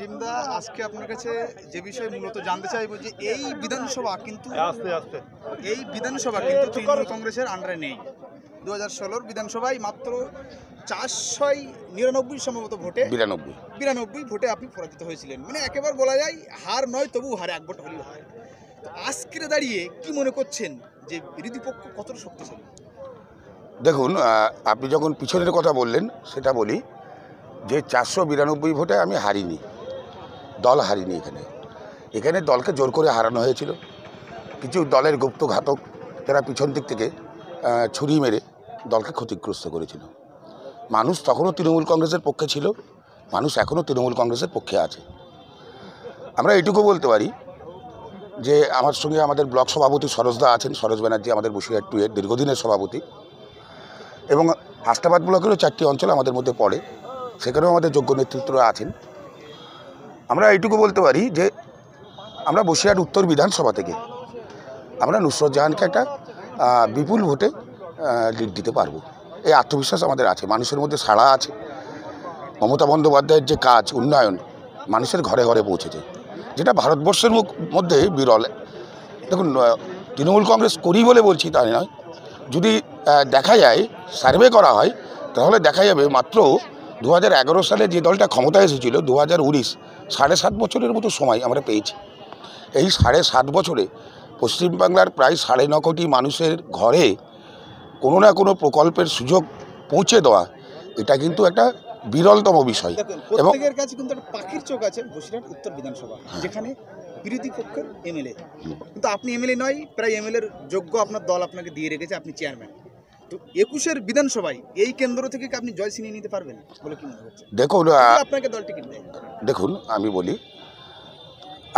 টিমদা আজকে আপনার কাছে যে বিষয়ে মূলত জানতে চাইব যে এই বিধানসভা কিন্তু আস্তে আস্তে। এই বিধানসভা কিন্তু তৃণমূল কংগ্রেসের আন্ডারে নেই। দু হাজার ষোলোর বিধানসভায় মাত্র চারশোই নিরানব্বই সম্ভবত ভোটে বিরানব্বই। বিরানব্বই ভোটে আপনি পরাজিত হয়েছিলেন। মানে একেবারে বলা যায় হার নয় তবু হারে এক ভোট হলেও হয়। তো আজকে দাঁড়িয়ে কি মনে করছেন যে বিরোধী পক্ষ কতটা শক্তিশালী? দেখুন আপনি যখন পিছনের কথা বললেন সেটা বলি যে চারশো বিরানব্বই ভোটে আমি হারিনি। দল হারিনি এখানে। এখানে দলকে জোর করে হারানো হয়েছিল। কিছু দলের গুপ্ত ঘাতক যারা পিছন দিক থেকে ছুরি মেরে দলকে ক্ষতিগ্রস্ত করেছিল। মানুষ তখনও তৃণমূল কংগ্রেসের পক্ষে ছিল, মানুষ এখনও তৃণমূল কংগ্রেসের পক্ষে আছে। আমরা এটুকু বলতে পারি যে, আমার সঙ্গে আমাদের ব্লক সভাপতি সরোজদা আছেন। সরোজ ব্যানার্জি আমাদের বসিরহাট টু এর দীর্ঘদিনের সভাপতি। এবং হাসনাবাদ ব্লকেরও চারটি অঞ্চল আমাদের মধ্যে পড়ে, সেখানেও আমাদের যোগ্য নেতৃত্বরা আছেন। আমরা এইটুকু বলতে পারি যে আমরা বসিরহাট উত্তর বিধানসভা থেকে আমরা নুসরত জাহানকে একটা বিপুল ভোটে লিড দিতে পারব। এই আত্মবিশ্বাস আমাদের আছে, মানুষের মধ্যে সাড়া আছে। মমতা বন্দ্যোপাধ্যায়ের যে কাজ, উন্নয়ন, মানুষের ঘরে ঘরে পৌঁছেছে, যেটা ভারতবর্ষের মধ্যে বিরল। দেখুন তৃণমূল কংগ্রেস করি বলে বলছি তাই নয়। যদি দেখা যায়, সার্ভে করা হয়, তাহলে দেখা যাবে মাত্র দু হাজার এগারো সালে যে দলটা ক্ষমতায় এসেছিল, দু হাজার উনিশ সাড়ে সাত বছরের মতো সময় আমরা পেয়েছি। এই সাড়ে সাত বছরে পশ্চিমবাংলার প্রায় সাড়ে ন কোটি মানুষের ঘরে কোনো না কোনো প্রকল্পের সুযোগ পৌঁছে দেওয়া এটা কিন্তু একটা বিরলতম বিষয়। এবং কাছে কিন্তু একটা পাখির চোখ আছে বসিরহাট উত্তর বিধানসভা যেখানে বিরোধী পক্ষের এমএলএ। কিন্তু আপনি এমএলএ নয় প্রায় এমএলএর যোগ্য আপনার দল আপনাকে দিয়ে রেখেছে আপনি চেয়ারম্যান তো একুশের বিধানসভায় এই কেন্দ্র থেকে কি আপনি জয় ছিনিয়ে নিতে পারবেন বলে কি মনে হচ্ছে? দেখুন আপনাকে দল টিকিট দেয়? দেখুন আমি বলি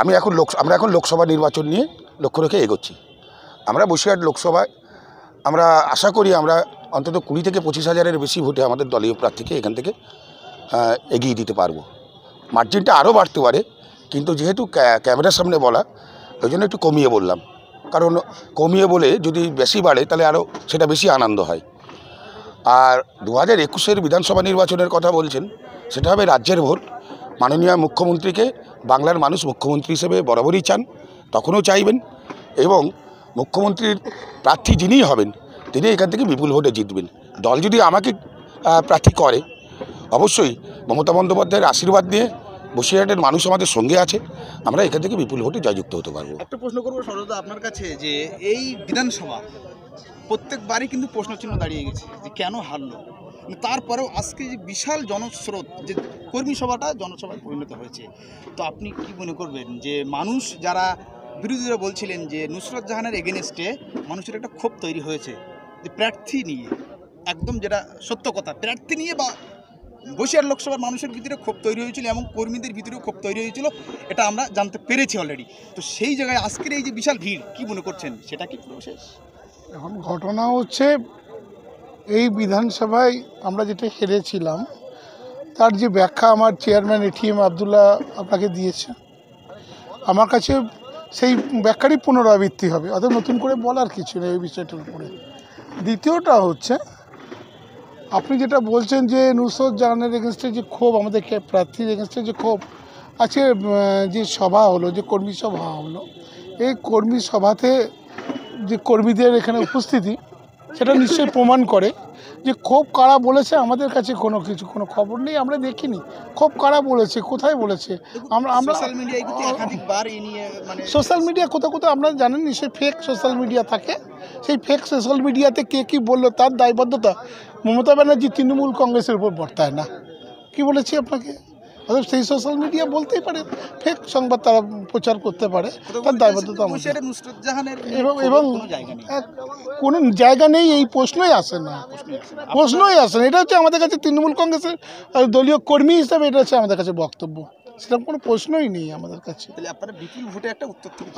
আমি এখন লোক আমরা এখন লোকসভা নির্বাচন নিয়ে লক্ষ্য রেখে এগোচ্ছি। আমরা বসিরহাট লোকসভায় আমরা আশা করি আমরা অন্তত কুড়ি থেকে পঁচিশ হাজারের বেশি ভোটে আমাদের দলীয় প্রার্থীকে এখান থেকে এগিয়ে দিতে পারব। মার্জিনটা আরও বাড়তে পারে কিন্তু যেহেতু ক্যামেরার সামনে বলা ওই জন্য একটু কমিয়ে বললাম। কারণ কমিয়ে বলে যদি বেশি বাড়ে, তাহলে আরও সেটা বেশি আনন্দ হয়। আর দু হাজার একুশের বিধানসভা নির্বাচনের কথা বলছেন, সেটা হবে রাজ্যের ভোট। মাননীয় মুখ্যমন্ত্রীকে বাংলার মানুষ মুখ্যমন্ত্রী হিসেবে বরাবরই চান, তখনও চাইবেন। এবং মুখ্যমন্ত্রীর প্রার্থী যিনিই হবেন, তিনি এখান থেকে বিপুল ভোটে জিতবেন। দল যদি আমাকে প্রার্থী করে, অবশ্যই মমতা বন্দ্যোপাধ্যায়ের আশীর্বাদ নিয়ে বসিরহাটের মানুষ আমাদের সঙ্গে আছে। আমরা এখান থেকে বিপুল ভোটে জয়যুক্ত হতে পারব। একটা প্রশ্ন করব সরদা আপনার কাছে যে এই বিধানসভা প্রত্যেকবারই কিন্তু প্রশ্নচিহ্ন দাঁড়িয়ে গেছে যে কেন হারলো? তারপরেও আজকে যে বিশাল জনস্রোত, যে কর্মী সভাটা জনসভায় পরিণত হয়েছে, তো আপনি কি মনে করবেন যে মানুষ যারা বিরোধীরা বলছিলেন যে নুসরত জাহানের এগেনস্টে মানুষের একটা ক্ষোভ তৈরি হয়েছে, যে প্রার্থী নিয়ে, একদম যেটা সত্য কথা, প্রার্থী নিয়ে বা বসিরহাট লোকসভার মানুষের ভিতরে ক্ষোভ তৈরি হয়েছিল এবং কর্মীদের ভিতরেও ক্ষোভ তৈরি হয়েছিল, এটা আমরা জানতে পেরেছি অলরেডি তো সেই জায়গায় আজকের এই যে বিশাল ভিড়, কি মনে করছেন? সেটা কি পুরো শেষ? এখন ঘটনা হচ্ছে, এই বিধানসভায় আমরা যেটা হেরেছিলাম, তার যে ব্যাখ্যা আমার চেয়ারম্যান এটিএম আবদুল্লাহ আপনাকে দিয়েছে, আমার কাছে সেই ব্যাখ্যারই পুনরাবৃত্তি হবে। অত নতুন করে বলার কিছু নেই এই বিষয়টার উপরে। দ্বিতীয়টা হচ্ছে আপনি যেটা বলছেন যে নুসরত জাহানের এগেনস্টে যে ক্ষোভ আমাদের প্রার্থীর এগেনস্টে যে ক্ষোভ আজকে যে সভা হলো যে কর্মী সভা হলো এই কর্মী সভাতে যে কর্মীদের এখানে উপস্থিতি সেটা নিশ্চয়ই প্রমাণ করে যে খুব কারা বলেছে আমাদের কাছে কোনো কিছু কোনো খবর নেই আমরা দেখিনি। খুব কারা বলেছে কোথায় বলেছে? আমরা আমরা সোশ্যাল নিয়ে মানে সোশ্যাল মিডিয়া কোথাও কোথাও আমরা জানেন নিশ্চয়ই ফেক সোশ্যাল মিডিয়া থাকে। সেই ফেক সোশ্যাল মিডিয়াতে কে কী বলল তার দায়বদ্ধতা। মমতা ব্যানার্জি তৃণমূল কংগ্রেসের উপর বর্তায় না। কি বলেছি আপনাকে? অতএব সেই সোশ্যাল মিডিয়া বলতেই পারে ফেক সংবাদ তারা প্রচার করতে পারে তার দায়বদ্ধতা এবং এবং কোনো জায়গা নেই। এই প্রশ্নই আসে না। প্রশ্নই আসে না। এটা হচ্ছে আমাদের কাছে তৃণমূল কংগ্রেসের দলীয় কর্মী হিসাবে এটা হচ্ছে আমাদের কাছে বক্তব্য। সেরকম কোনো প্রশ্নই নেই আমাদের কাছে।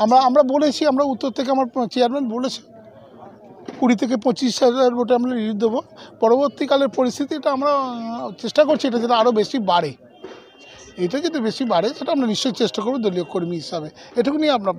আমরা আমরা বলেছি আমরা উত্তর থেকে আমার চেয়ারম্যান বলেছে কুড়ি থেকে পঁচিশ হাজার ভোটে আমরা লিড দেবো পরবর্তীকালের পরিস্থিতিটা আমরা চেষ্টা করছি এটা যাতে আরও বেশি বাড়ে। এটা যদি বেশি বাড়ে, সেটা আমরা নিশ্চয়ই চেষ্টা করব দলীয় কর্মী হিসাবে। এটুকু নিয়ে আমরা